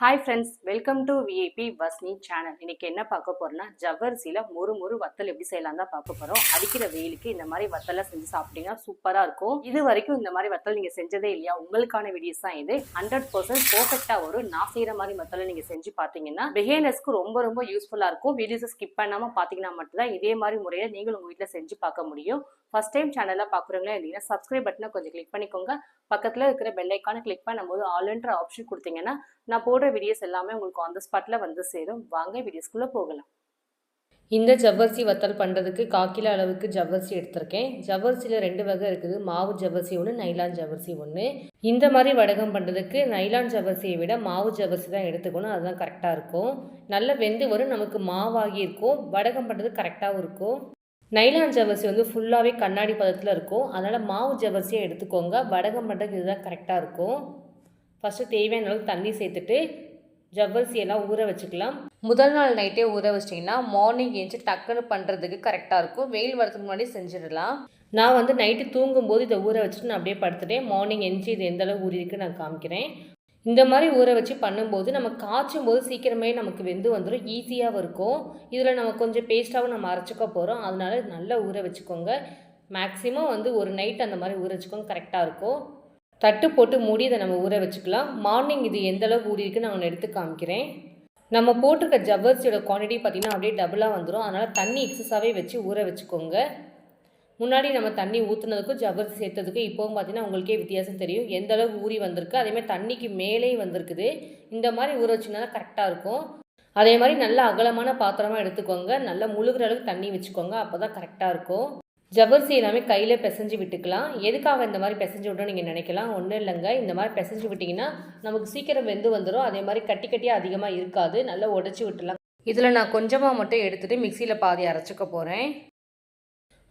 Hi friends welcome to VIP Vasni channel இன்னைக்கு என்ன பார்க்க போறோம்னா ஜவ்வரிசியில் முறு முறு வத்தல் எப்படி செய்யலாம் தான் பார்க்க போறோம். அடிக்கிற வெயிலுக்கு இந்த மாதிரி வத்தலை செஞ்சு சாப்பிட்டீங்கன்னா சூப்பரா இருக்கும். இது வரைக்கும் இந்த மாதிரி வத்தல் நீங்க செஞ்சதே இல்லையா? உங்களுக்கான வீடியோஸ் தான் இது. ஹண்ட்ரட் பர்சன்ட் பர்ஃபெக்டா வரும் நான் செய்யற மாதிரி வத்தலை நீங்க செஞ்சு பார்த்தீங்கன்னா பிஹேனஸ்க்கு ரொம்ப ரொம்ப யூஸ்ஃபுல்லா இருக்கும். வீடியோஸை ஸ்கிப் பண்ணாம பார்த்தீங்கன்னா மட்டும்தான் இதே மாதிரி முறையில நீங்களும் உங்க வீட்டில் செஞ்சு பார்க்க முடியும். ஃபர்ஸ்ட் டைம் சேனலில் பார்க்குறவங்களா இருந்தீங்கன்னா சப்ஸ்கிரைப் பட்டனை கொஞ்சம் கிளிக் பண்ணிக்கோங்க. பக்கத்தில் இருக்கிற பெல் ஐக்கானை கிளிக் பண்ணும்போது ஆல்ன்ற ஆப்ஷன் கொடுத்தீங்கன்னா நான் போடுற வீடியோஸ் எல்லாமே உங்களுக்கு ஆன் த ஸ்பாட்டில் வந்து சேரும். வாங்க வீடியோஸ்குள்ளே போகலாம். இந்த ஜவ்வரிசி வத்தல் பண்ணுறதுக்கு காக்கில அளவுக்கு ஜவ்வரிசி எடுத்திருக்கேன். ஜவ்வரிசியில் ரெண்டு வகை இருக்குது. மாவு ஜவ்வரிசி ஒன்று நைலான் ஜவ்வரிசி ஒன்று இந்த மாதிரி வடகம் பண்ணுறதுக்கு நைலான் ஜவ்வரிசியை விட மாவு ஜவ்வரிசி தான் எடுத்துக்கணும். அதுதான் கரெக்டாக இருக்கும். நல்ல வெந்து வரும். நமக்கு மாவாகி இருக்கும். வடகம் பண்ணுறது கரெக்டாகவும் இருக்கும். நைலான் ஜவர்சி வந்து ஃபுல்லாகவே கண்ணாடி பதத்தில் இருக்கும். அதனால் மாவு ஜவர்சியை எடுத்துக்கோங்க. வடகம் பண்ணுறதுக்கு இதுதான் கரெக்டாக இருக்கும். ஃபஸ்ட்டு தேவையான அளவுக்கு தண்ணி சேர்த்துட்டு ஜவ்வரிசியெல்லாம் ஊற வச்சுக்கலாம். முதல் நாள் நைட்டே ஊற வச்சிட்டிங்கன்னா மார்னிங் ஏஞ்சி டக்குன்னு பண்ணுறதுக்கு கரெக்டாக இருக்கும். வெயில் வரதுக்கு முன்னாடி செஞ்சிடலாம். நான் வந்து நைட்டு தூங்கும்போது இதை ஊற வச்சுட்டு நான் அப்படியே படுத்துட்டேன். மார்னிங் எஞ்சி இது எந்தளவு ஊறியிருக்கு நான் காமிக்கிறேன். இந்த மாதிரி ஊற வச்சு பண்ணும்போது நம்ம காய்ச்சும் போது சீக்கிரமே நமக்கு வெந்து வந்துடும் ஈஸியாகவும் இருக்கும். இதில் நம்ம கொஞ்சம் பேஸ்ட்டாகவும் நம்ம அரைச்சிக்க போகிறோம் அதனால நல்லா ஊற வச்சுக்கோங்க. மேக்ஸிமம் வந்து ஒரு நைட் அந்த மாதிரி ஊற வச்சுக்கோங்க. கரெக்டாக இருக்கும். தட்டு போட்டு மூடி இதை நம்ம ஊற வச்சுக்கலாம். மார்னிங் இது எந்த அளவுக்கு ஊறி இருக்குன்னு நான் எடுத்து காமிக்கிறேன். நம்ம போட்டிருக்க ஜவ்வரிசியோட குவான்டிட்டி பார்த்திங்கன்னா அப்படியே டபுளாக வந்துடும் அதனால் தண்ணி எக்ஸஸாகவே வச்சு ஊற வச்சுக்கோங்க. முன்னாடி நம்ம தண்ணி ஊற்றுனதுக்கும் ஜவ்வரிசி சேர்த்ததுக்கும் இப்போவும் பார்த்தீங்கன்னா உங்களுக்கே வித்தியாசம் தெரியும். எந்த அளவுக்கு ஊறி வந்திருக்கு அதேமாதிரி தண்ணிக்கு மேலே வந்திருக்குது. இந்த மாதிரி ஊற வச்சிங்கன்னா கரெக்டாக இருக்கும். அதே மாதிரி நல்ல அகலமான பாத்திரமாக எடுத்துக்கோங்க. நல்லா முழுகிற அளவுக்கு தண்ணி வச்சுக்கோங்க. அப்போ தான் கரெக்டாக இருக்கும். ஜவ்வரிசி எல்லாமே கையில் பிசைஞ்சு விட்டுக்கலாம். எதுக்காக இந்த மாதிரி பிசைஞ்சு விட்டோம் நீங்கள் நினைக்கலாம். ஒன்றும் இல்லைங்க. இந்த மாதிரி பிசைஞ்சு விட்டிங்கன்னா நமக்கு சீக்கிரம் வெந்து வந்துடும் அதே மாதிரி கட்டி கட்டியாக அதிகமாக இருக்காது. நல்லா உடச்சி விட்டுலாம் இதில் நான் கொஞ்சமாக மட்டும் எடுத்துகிட்டு மிக்சியில் பாதி அரைச்சிக்க போகிறேன்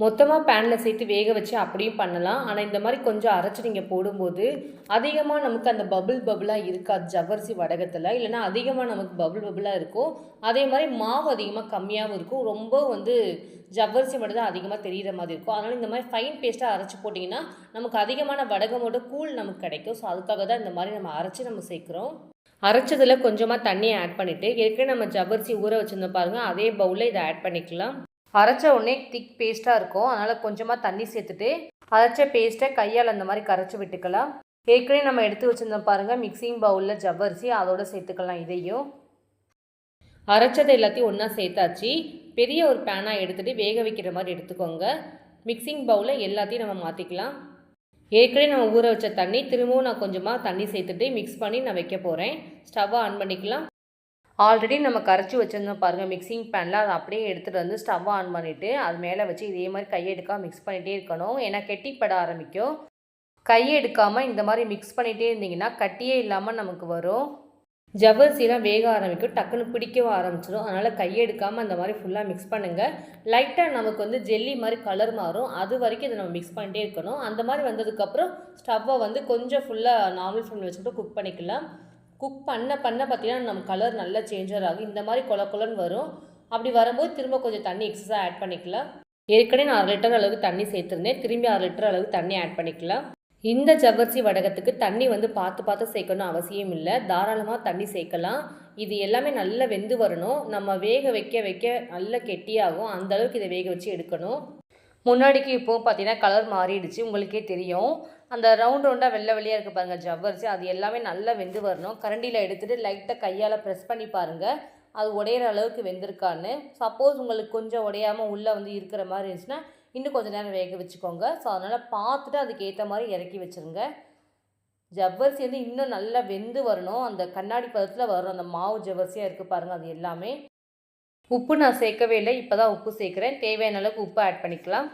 மொத்தமாக பேனில் சேர்த்து வேக வச்சு அப்படியும் பண்ணலாம். ஆனால் இந்த மாதிரி கொஞ்சம் அரைச்சி நீங்கள் போடும்போது அதிகமாக நமக்கு அந்த பபுள் பபுளாக இருக்காது ஜவ்வரிசி வடகத்தில். இல்லைனா அதிகமாக நமக்கு பபுள் பபுளாக இருக்கும். அதே மாதிரி மாவு அதிகமாக கம்மியாகவும் இருக்கும். ரொம்ப வந்து ஜவ்வரிசி மட்டும் தான் அதிகமாக தெரிகிற மாதிரி இருக்கும். அதனால் இந்த மாதிரி ஃபைன் பேஸ்ட்டாக அரைச்சி போட்டிங்கன்னா நமக்கு அதிகமான வடகமோட கூழ் நமக்கு கிடைக்கும். ஸோ அதுக்காக தான் இந்த மாதிரி நம்ம அரைச்சி நம்ம சேர்க்குறோம். அரைச்சதில் கொஞ்சமாக தண்ணியை ஆட் பண்ணிவிட்டு ஏற்கனவே நம்ம ஜவ்வரிசி ஊற வச்சுருந்தோம் பாருங்கள் அதே பவுலில் இதை ஆட் பண்ணிக்கலாம். அரைச்ச உடனே திக் பேஸ்ட்டாக இருக்கும். அதனால் கொஞ்சமாக தண்ணி சேர்த்துட்டு அரைச்ச பேஸ்ட்டை கையால் அந்த மாதிரி கரைச்சி விட்டுக்கலாம். ஏற்கனவே நம்ம எடுத்து வச்சுருந்தோம் பாருங்கள் மிக்சிங் பவுலில் ஜவ்வரிசி அதோட சேர்த்துக்கலாம் இதையும். அரைச்சதை எல்லாத்தையும் ஒன்றா சேர்த்தாச்சு. பெரிய ஒரு பேனாக எடுத்துகிட்டு வேக வைக்கிற மாதிரி எடுத்துக்கோங்க. மிக்சிங் பவுலில் எல்லாத்தையும் நம்ம மாற்றிக்கலாம் ஏற்கனவே நம்ம ஊற வச்ச தண்ணி திரும்பவும் நான் கொஞ்சமாக தண்ணி சேர்த்துட்டு மிக்ஸ் பண்ணி நான் வைக்க போகிறேன் ஸ்டவ்வை ஆன் பண்ணிக்கலாம். ஆல்ரெடி நம்ம கரைச்சி வச்சுருந்தோம் பாருங்கள் மிக்சிங் பேனில் அதை அப்படியே எடுத்துகிட்டு வந்து ஸ்டவ் ஆன் பண்ணிவிட்டு அது மேலே வச்சு இதே மாதிரி கையெடுக்காக மிக்ஸ் பண்ணிகிட்டே இருக்கணும். ஏன்னா கெட்டிப்பட ஆரம்பிக்கும். கையை எடுக்காமல் இந்த மாதிரி மிக்ஸ் பண்ணிகிட்டே இருந்தீங்கன்னா கட்டியே இல்லாமல் நமக்கு வரும். ஜவ்வரிசிலாம் வேக ஆரம்பிக்கும். டக்குன்னு பிடிக்கவும் ஆரம்பிச்சிடும். அதனால் கையெடுக்காமல் அந்த மாதிரி ஃபுல்லாக மிக்ஸ் பண்ணுங்கள் லைட்டாக நமக்கு வந்து ஜெல்லி மாதிரி கலர் மாறும். அது வரைக்கும் இதை நம்ம மிக்ஸ் பண்ணிகிட்டே இருக்கணும். அந்த மாதிரி வந்ததுக்கப்புறம் ஸ்டவ்வை வந்து கொஞ்சம் ஃபுல்லாக நார்மல் ஃப்ளேமில் வச்சுட்டு குக் பண்ணிக்கலாம். குக் பண்ண பண்ண பார்த்திங்கன்னா நம்ம கலர் நல்லா சேஞ்சர் ஆகும் இந்த மாதிரி கொல கொலன்னு வரும். அப்படி வரும்போது திரும்ப கொஞ்சம் தண்ணி எக்ஸஸாக ஆட் பண்ணிக்கலாம். ஏற்கனவே நான் அரை லிட்டர் அளவுக்கு தண்ணி சேர்த்துருந்தேன். திரும்பி அரை லிட்டர் அளவுக்கு தண்ணி ஆட் பண்ணிக்கலாம். இந்த ஜவ்வரிசி வடகத்துக்கு தண்ணி வந்து பார்த்து பார்த்து சேர்க்கணும் அவசியம் இல்லை. தாராளமாக தண்ணி சேர்க்கலாம். இது எல்லாமே நல்லா வெந்து வரணும். நம்ம வேக வைக்க வைக்க நல்லா கெட்டியாகும். அந்த அளவுக்கு இதை வேக வச்சு எடுக்கணும். முன்னாடிக்கு இப்போது பார்த்தீங்கன்னா கலர் மாறிடுச்சு. உங்களுக்கே தெரியும். அந்த ரவுண்ட் ரவுண்டாக வெள்ளை வெளியாக இருக்குது பாருங்கள் ஜவ்வரிசி. அது எல்லாமே நல்லா வெந்து வரணும். கரண்டியில் எடுத்துகிட்டு லைட்டாக கையால் ப்ரெஸ் பண்ணி பாருங்கள் அது உடையிற அளவுக்கு வெந்திருக்கான்னு. சப்போஸ் உங்களுக்கு கொஞ்சம் உடையாமல் உள்ளே வந்து இருக்கிற மாதிரி இருந்துச்சுன்னா இன்னும் கொஞ்சம் நேரம் வேக வச்சுக்கோங்க. ஸோ அதனால் பார்த்துட்டு அதுக்கு ஏற்ற மாதிரி இறக்கி வச்சுருங்க. ஜவ்வரிசி வந்து இன்னும் நல்லா வெந்து வரணும். அந்த கண்ணாடி பதத்தில் வரும் அந்த மாவு ஜவ்வரிசியாக இருக்குது பாருங்கள் அது எல்லாமே. உப்பு நான் சேர்க்கவே இல்லை. இப்போ தான் உப்பு சேர்க்குறேன். தேவையான அளவுக்கு உப்பு ஆட் பண்ணிக்கலாம்.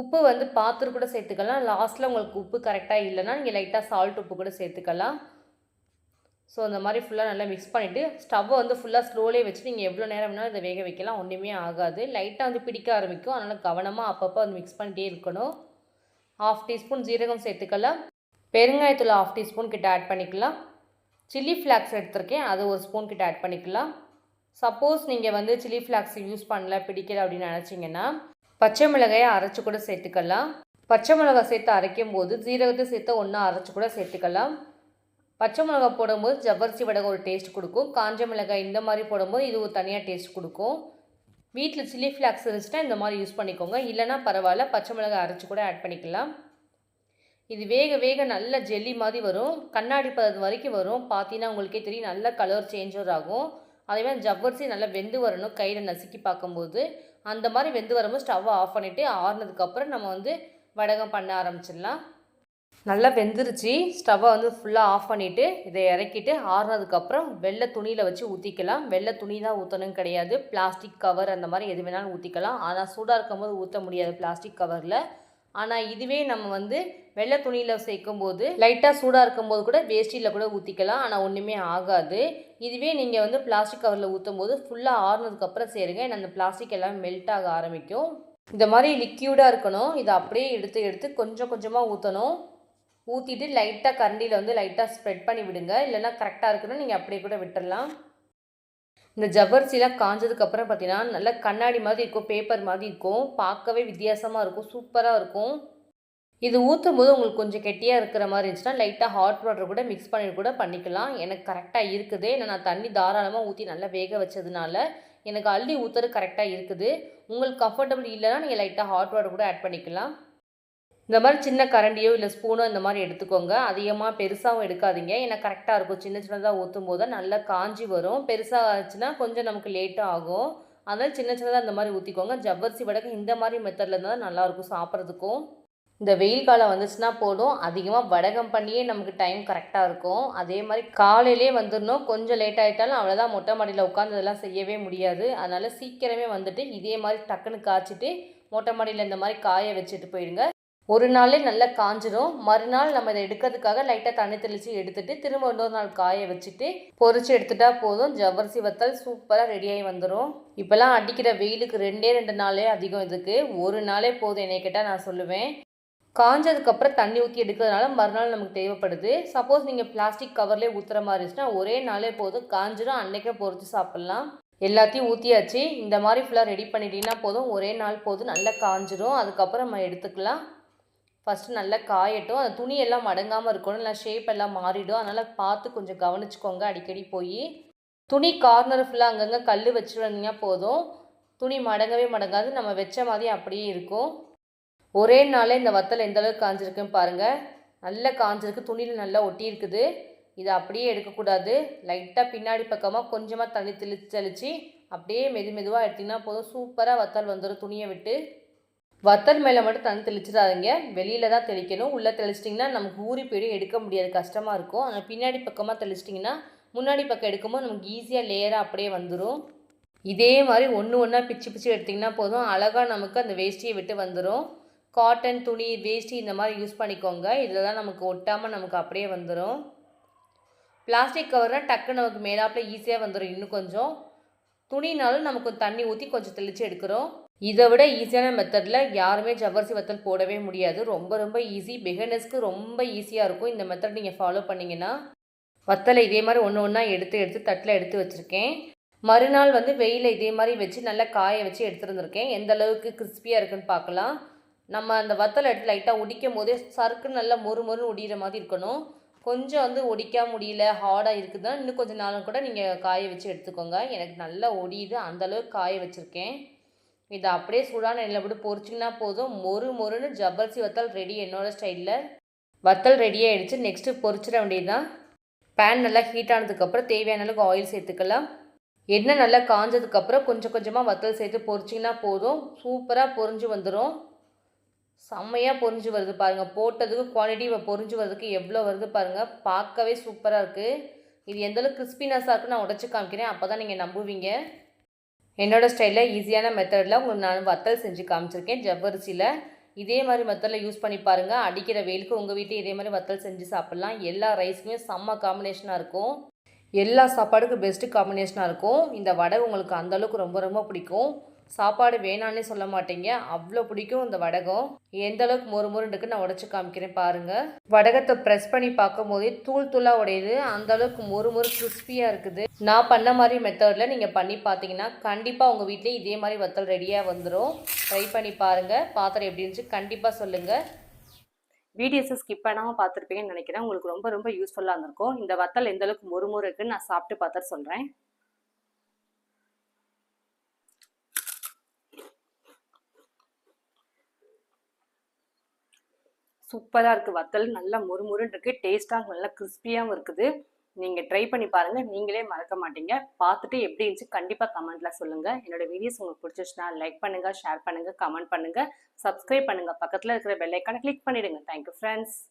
உப்பு வந்து பார்த்துட்டு கூட சேர்த்துக்கலாம். லாஸ்ட்டில் உங்களுக்கு உப்பு கரெக்டாக இல்லைன்னா நீங்கள் லைட்டாக சால்ட் உப்பு கூட சேர்த்துக்கலாம். ஸோ அந்த மாதிரி ஃபுல்லாக நல்லா மிக்ஸ் பண்ணிவிட்டு ஸ்டவ்வை வந்து ஃபுல்லாக ஸ்லோலே வச்சு நீங்கள் எவ்வளோ நேரம் வேணாலும் இதை வேக வைக்கலாம். ஒன்றுமே ஆகாது. லைட்டாக வந்து பிடிக்க ஆரம்பிக்கும். அதனால் கவனமாக அப்பப்போ வந்து மிக்ஸ் பண்ணிட்டே இருக்கணும். ஹாஃப் டீஸ்பூன் ஜீரகம் சேர்த்துக்கலாம். பெருங்காயத்தூள் ஹாஃப் டீஸ்பூன் கிட்ட ஆட் பண்ணிக்கலாம். சில்லி ஃப்ளாக்ஸ் எடுத்திருக்கேன். அது ஒரு ஸ்பூன் கிட்ட ஆட் பண்ணிக்கலாம். சப்போஸ் நீங்கள் வந்து சில்லி ஃப்ளாக்ஸ் யூஸ் பண்ணல பிடிக்கல அப்படின்னு நினச்சிங்கன்னா பச்சை மிளகாயை அரைச்சி கூட சேர்த்துக்கலாம். பச்சை மிளகாய் சேர்த்து அரைக்கும் போது ஜீரகத்தை சேர்த்து ஒன்றா அரைச்சி கூட சேர்த்துக்கலாம். பச்சை மிளகாய் போடும்போது ஜவ்வரிசி வடகம் ஒரு டேஸ்ட் கொடுக்கும். காஞ்ச மிளகாய் இந்த மாதிரி போடும்போது இது ஒரு தனியாக டேஸ்ட் கொடுக்கும். வீட்டில் சில்லி ஃப்ளாக்ஸ் இருந்துச்சுன்னா இந்த மாதிரி யூஸ் பண்ணிக்கோங்க. இல்லைனா பரவாயில்ல பச்சை மிளகாய் அரைச்சி கூட ஆட் பண்ணிக்கலாம். இது வேக வேக நல்ல ஜெல்லி மாதிரி வரும். கண்ணாடி பதத்து வரைக்கும் வரும். பார்த்தீங்கன்னா உங்களுக்கே தெரியும் நல்ல கலர் சேஞ்சர் ஆகும். அதே மாதிரி ஜவ்வரிசி நல்லா வெந்து வரணும். கையில் நசுக்கி பார்க்கும்போது. அந்த மாதிரி வெந்து வரும்போது ஸ்டவ்வை ஆஃப் பண்ணிவிட்டு ஆறுனதுக்கப்புறம் நம்ம வந்து வடகம் பண்ண ஆரம்பிச்சிடலாம். நல்லா வெந்துருச்சு. ஸ்டவ்வை வந்து ஃபுல்லாக ஆஃப் பண்ணிவிட்டு இதை இறக்கிட்டு ஆறுனதுக்கப்புறம் வெள்ளை துணியில் வச்சு ஊற்றிக்கலாம் வெள்ளை துணி தான் ஊற்றணும் கிடையாது. பிளாஸ்டிக் கவர் அந்த மாதிரி எது வேணாலும் ஊற்றிக்கலாம் ஆனால் சூடாக இருக்கும்போது ஊற்ற முடியாது பிளாஸ்டிக் கவரில் ஆனால் இதுவே நம்ம வந்து வெள்ளை துணியில் சேர்க்கும் போது லைட்டாக சூடாக இருக்கும்போது கூட வேஷ்டியில் கூட ஊற்றிக்கலாம் ஆனால் ஒன்றுமே ஆகாது. இதுவே நீங்கள் வந்து பிளாஸ்டிக் கவரில் ஊற்றும் போது ஃபுல்லாக ஆறுனதுக்கப்புறம் சேருங்க. ஏன்னா அந்த பிளாஸ்டிக் எல்லாம் மெல்ட் ஆக ஆரம்பிக்கும். இந்த மாதிரி லிக்யூடாக இருக்கணும். இதை அப்படியே எடுத்து எடுத்து கொஞ்சம் கொஞ்சமாக ஊற்றணும் ஊற்றிட்டு லைட்டாக கரண்டியில் வந்து லைட்டாக ஸ்ப்ரெட் பண்ணி விடுங்க. இல்லைன்னா கரெக்டாக இருக்குன்னா நீங்கள் அப்படியே கூட விட்டுடலாம் இந்த ஜவ்வரிசிலாம் காஞ்சதுக்கப்புறம் பார்த்தீங்கன்னா நல்லா கண்ணாடி மாதிரி இருக்கும் பேப்பர் மாதிரி இருக்கும். பார்க்கவே வித்தியாசமாக இருக்கும் சூப்பராக இருக்கும். இது ஊற்றும் போது உங்களுக்கு கொஞ்சம் கெட்டியாக இருக்கிற மாதிரி இருந்துச்சுன்னா லைட்டாக ஹாட் வாட்டர் கூட மிக்ஸ் பண்ணிட்டு கூட பண்ணிக்கலாம். எனக்கு கரெக்டாக இருக்குது. ஏன்னா நான் தண்ணி தாராளமாக ஊற்றி நல்லா வேக வச்சதுனால எனக்கு அள்ளி ஊற்றுறது கரெக்டாக இருக்குது. உங்களுக்கு கம்ஃபர்டபுள் இல்லைன்னா நீங்கள் லைட்டாக ஹாட் வாட்டர் கூட ஆட் பண்ணிக்கலாம். இந்த மாதிரி சின்ன கரண்டியோ இல்லை ஸ்பூனோ இந்த மாதிரி எடுத்துக்கோங்க. அதிகமாக பெருசாகவும் எடுக்காதீங்க. ஏன்னா கரெக்டாக இருக்கும். சின்ன சின்னதாக ஊற்றும் போது நல்லா காஞ்சி வரும். பெருசாக ஆச்சுன்னா கொஞ்சம் நமக்கு லேட்டாக ஆகும். அதனால் சின்ன சின்னதாக இந்த மாதிரி ஊற்றிக்கோங்க ஜவ்வரிசி வடக்கு இந்த மாதிரி மெத்தடில் இருந்தால் தான் நல்லாயிருக்கும் சாப்பிட்றதுக்கும். இந்த வெயில் காலம் வந்துச்சுன்னா போதும். அதிகமாக வடகம் பண்ணியே நமக்கு டைம் கரெக்டாக இருக்கும். அதே மாதிரி காலையிலே வந்துடணும். கொஞ்சம் லேட் ஆகிட்டாலும் அவ்வளோதான் மொட்டை மாடியில் உட்காந்து இதெல்லாம் செய்யவே முடியாது. அதனால் சீக்கிரமே வந்துட்டு இதே மாதிரி டக்குன்னு காய்ச்சிட்டு மொட்டை மாடியில் இந்த மாதிரி காய வச்சுட்டு போயிடுங்க. ஒரு நாளே நல்லா காஞ்சிரும். மறுநாள் நம்ம இதை எடுக்கிறதுக்காக லைட்டாக தண்ணி தெளித்து எடுத்துட்டு திரும்ப இன்னொரு நாள் காய வச்சுட்டு பொறிச்சு எடுத்துட்டா போதும். ஜவ்வரிசி வத்தல் சூப்பராக ரெடியாகி வந்துடும் இப்போல்லாம் அடிக்கிற வெயிலுக்கு ரெண்டே ரெண்டு நாளே அதிகம் இதுக்கு. ஒரு நாளே போதும் என்னை கேட்டால் நான் சொல்லுவேன். காஞ்சதுக்கப்புறம் தண்ணி ஊற்றி எடுக்கிறதுனால மறுநாள் நமக்கு தேவைப்படுது. சப்போஸ் நீங்கள் பிளாஸ்டிக் கவர்லேயே ஊற்றுற மாதிரி இருந்துச்சுன்னா ஒரே நாளே போதும். காஞ்சிடும் அன்னைக்கே பொறிச்சு சாப்பிட்லாம். எல்லாத்தையும் ஊற்றியாச்சு இந்த மாதிரி ஃபுல்லாக ரெடி பண்ணிட்டீங்கன்னா போதும். ஒரே நாள் போதும். நல்லா காஞ்சிரும். அதுக்கப்புறம் நம்ம எடுத்துக்கலாம். ஃபஸ்ட்டு நல்லா காயட்டும். அந்த துணியெல்லாம் மடங்காமல் இருக்கணும். இல்லை ஷேப் எல்லாம் மாறிடும். அதனால் பார்த்து கொஞ்சம் கவனிச்சுக்கோங்க அடிக்கடி போய். துணி கார்னர் ஃபுல்லாக அங்கங்கே கல் வச்சுருந்தீங்கன்னா போதும். துணி மடங்கவே மடங்காது. நம்ம வச்ச மாதிரி அப்படியே இருக்கும். ஒரே நாளே இந்த வத்தல் எந்த அளவுக்கு காஞ்சிருக்குன்னு பாருங்கள் நல்லா காஞ்சிருக்கு. துணியில் நல்லா ஒட்டியிருக்குது இதை அப்படியே எடுக்கக்கூடாது. லைட்டாக பின்னாடி பக்கமாக கொஞ்சமாக தண்ணி தெளித்து தெளித்து அப்படியே மெது மெதுவாக எடுத்திங்கன்னா போதும். சூப்பராக வத்தல் வந்துடும் துணியை விட்டு. வத்தல் மேலே மட்டும் தண்ணி தெளிச்சிடாதீங்க. வெளியில் தான் தெளிக்கணும். உள்ளே தெளிச்சிட்டிங்கன்னா நமக்கு ஊறி போயிடும். எடுக்க முடியாது. கஷ்டமாக இருக்கும். ஆனால் பின்னாடி பக்கமாக தெளிச்சிட்டிங்கன்னா முன்னாடி பக்கம் எடுக்கும்போது நமக்கு ஈஸியாக லேயராக அப்படியே வந்துடும் இதே மாதிரி ஒன்று ஒன்றா பிச்சு பிச்சு எடுத்திங்கன்னா போதும். அழகாக நமக்கு அந்த வேஷ்டியை விட்டு வந்துடும் காட்டன் துணி வேஷ்டி இந்த மாதிரி யூஸ் பண்ணிக்கோங்க. இதில் தான் நமக்கு ஒட்டாமல் நமக்கு அப்படியே வந்துடும் பிளாஸ்டிக் கவர்னால் டக்கு நமக்கு மேலாப்பில் ஈஸியாக வந்துடும் இன்னும் கொஞ்சம். துணினாலும் நமக்கு தண்ணி ஊற்றி கொஞ்சம் தெளித்து எடுக்கிறோம். இதை விட ஈஸியான மெத்தடில் யாருமே ஜவ்வரிசி வத்தல் போடவே முடியாது. ரொம்ப ரொம்ப ஈஸி பிகினர்ஸ்க்கு ரொம்ப ஈஸியாக இருக்கும். இந்த மெத்தட் நீங்கள் ஃபாலோ பண்ணிங்கன்னா வத்தலை இதே மாதிரி ஒன்று ஒன்றா எடுத்து எடுத்து தட்டில் எடுத்து வச்சுருக்கேன். மறுநாள் வந்து வெயிலில் இதே மாதிரி வச்சு நல்லா காய வச்சு எடுத்துருந்துருக்கேன். எந்த அளவுக்கு கிறிஸ்பியாக இருக்குன்னு பார்க்கலாம். நம்ம அந்த வத்தலை எடுத்து லைட்டாக உடிக்கும் போதே சறுக்குன்னு நல்லா மொறு மொறுன்னு உடிகிற மாதிரி இருக்கணும். கொஞ்சம் வந்து ஒடிக்க முடியல ஹார்டாக இருக்குதுன்னா இன்னும் கொஞ்சம் நாளும் கூட நீங்கள் காய வச்சு எடுத்துக்கோங்க. எனக்கு நல்லா ஒடியுது. அந்தளவுக்கு காய வச்சுருக்கேன். இதை அப்படியே சூடான எண்ணெயில் போட்டு பொரிச்சிங்கன்னா போதும். மொறு மொறுன்னு ஜபல்சி வத்தல் ரெடி என்னோடய ஸ்டைலில் வத்தல் ரெடி ஆகிடுச்சு நெக்ஸ்ட்டு பொரிச்சிட வேண்டியது தான் பேன் நல்லா ஹீட் ஆனதுக்கப்புறம் தேவையான அளவுக்கு ஆயில் சேர்த்துக்கலாம். எண்ணெய் நல்லா காஞ்சதுக்கப்புறம் கொஞ்சம் கொஞ்சமாக வத்தல் சேர்த்து பொரிச்சிங்கன்னா போதும். சூப்பராக பொரிஞ்சு வந்துடும் செம்மையாக பொரிஞ்சு வருது பாருங்கள் போட்டதுக்கு குவாலிட்டி பொரிஞ்சு வர்றதுக்கு எவ்வளோ வருது பாருங்கள் பார்க்கவே சூப்பராக இருக்குது இது எந்தளவுக்கு கிறிஸ்பினஸாக இருக்குன்னு நான் உடச்சி காமிக்கிறேன். அப்போ தான் நீங்கள் நம்புவீங்க. என்னோட ஸ்டைலில் ஈஸியான மெத்தடில் உங்களுக்கு நான் வத்தல் செஞ்சு காமிச்சிருக்கேன். ஜவ்வரிசியில் இதே மாதிரி மெத்தடில் யூஸ் பண்ணி பாருங்கள் அடிக்கிற வெயிலுக்கு உங்கள் வீட்டில் இதே மாதிரி வத்தல் செஞ்சு சாப்பிட்லாம். எல்லா ரைஸுக்குமே செம்ம காம்பினேஷனாக இருக்கும். எல்லா சாப்பாடுக்கும் பெஸ்ட்டு காம்பினேஷனாக இருக்கும். இந்த வடை உங்களுக்கு அந்தளவுக்கு ரொம்ப ரொம்ப பிடிக்கும். சாப்பாடு வேணான்னே சொல்ல மாட்டீங்க. அவ்வளோ பிடிக்கும் இந்த வடகம். எந்த அளவுக்கு மொறு மொறுன்னு நான் உடச்சி காமிக்கிறேன் பாருங்கள் வடகத்தை ப்ரெஸ் பண்ணி பார்க்கும் போதே தூள் தூளாக உடையுது. அந்த அளவுக்கு மொறு மொறு கிறிஸ்பியாக இருக்குது. நான் பண்ண மாதிரி மெத்தடில் நீங்கள் பண்ணி பார்த்தீங்கன்னா கண்டிப்பாக உங்கள் வீட்லேயும் இதே மாதிரி வத்தல் ரெடியாக வந்துடும் ட்ரை பண்ணி பாருங்கள் பாத்திரம் எப்படி இருந்துச்சு கண்டிப்பாக சொல்லுங்கள் வீடியோஸை ஸ்கிப் பண்ணாமல் பார்த்துருப்பீங்கன்னு நினைக்கிறேன். உங்களுக்கு ரொம்ப ரொம்ப யூஸ்ஃபுல்லாக இருந்திருக்கும். இந்த வத்தல் எந்த அளவுக்கு மொறுமொறு இருக்குன்னு நான் சாப்பிட்டு பார்த்துட்டு சொல்கிறேன் சூப்பராக இருக்குது வத்தல் நல்லா முறுமுறுன்னு இருக்குது டேஸ்ட்டாக நல்லா கிறிஸ்பியாகவும் இருக்குது. நீங்கள் ட்ரை பண்ணி பாருங்கள் நீங்களே மறக்க மாட்டீங்க. பார்த்துட்டு எப்படி இருந்துச்சு கண்டிப்பாக கமெண்ட்டில் சொல்லுங்கள் என்னோட வீடியோஸ் உங்களுக்கு பிடிச்சிச்சுன்னா லைக் பண்ணுங்கள் ஷேர் பண்ணுங்கள் கமெண்ட் பண்ணுங்கள் சப்ஸ்கிரைப் பண்ணுங்கள் பக்கத்தில் இருக்கிற பெல்லைக்கான கிளிக் பண்ணிவிடுங்க தேங்க்யூ ஃப்ரெண்ட்ஸ்